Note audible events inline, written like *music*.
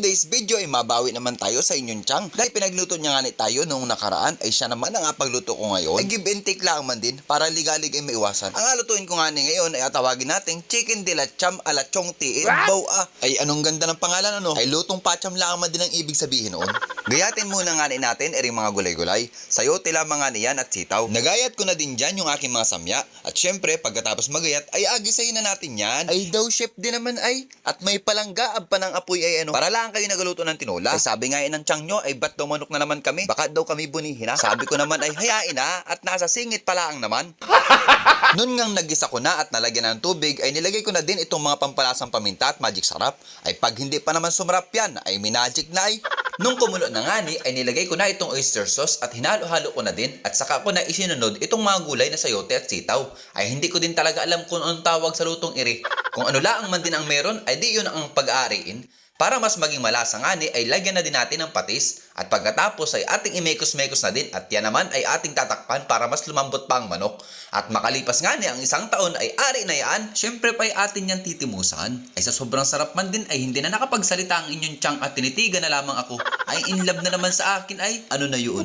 today's video ay mabawi naman tayo sa inyong tiyang. Dahil pinagluto niya nga ni tayo noong nakaraan ay siya naman ang pagluto ko ngayon. Ay give and take lang man din para ligalig ay maiwasan. Ang alutuin ko nga ni ngayon ay atawagin nating chicken de la cham a la chong tiin bow ah. Ay anong ganda ng pangalan ano? Ay lutong pacham lang man din ang ibig sabihin noon. *laughs* Gayatin muna nga ni natin ering mga gulay-gulay. Sayote lamang nga niyan at sitaw. Nagayat ko na din dyan yung aking mga samya. At syempre, pagkatapos magayat, ay agisayin na natin yan. Ay daw chef din naman ay. At may palangga ab pa ng apoy ay ano. Para lang kayo nagaluto ng tinola. Ay sabi nga yun ng tiyang nyo, ay ba't daw manok na naman kami? Baka daw kami bunihin na. Sabi ko naman ay hayain na. At nasa singit pala ang naman. *laughs* Noon ngang nagisa ko na at nalagyan ng tubig ay nilagay ko na din itong mga pampalasang paminta at magic sarap. Ay pag hindi pa naman sumarap yan ay minagic na ay. Nung kumulo na nga ni ay nilagay ko na itong oyster sauce at hinalo-halo ko na din at saka ko na isinunod itong mga gulay na sayote at sitaw. Ay hindi ko din talaga alam kung anong tawag sa lutong iri. Kung ano lang man din ang meron ay di yun ang pag-aariin. Para mas maging malasa nga ni ay lagyan na din natin ng patis at pagkatapos ay ating imekos-mekos na din at yan naman ay ating tatakpan para mas lumambot pa ang manok. At makalipas nga ni ang isang taon ay ari na yan, syempre pa ay atin yan titimusan. Ay sa sobrang sarap man din ay hindi na nakapagsalita ang inyong tiyang at tinitigan na lamang ako. Ay in love na naman sa akin ay ano na yun.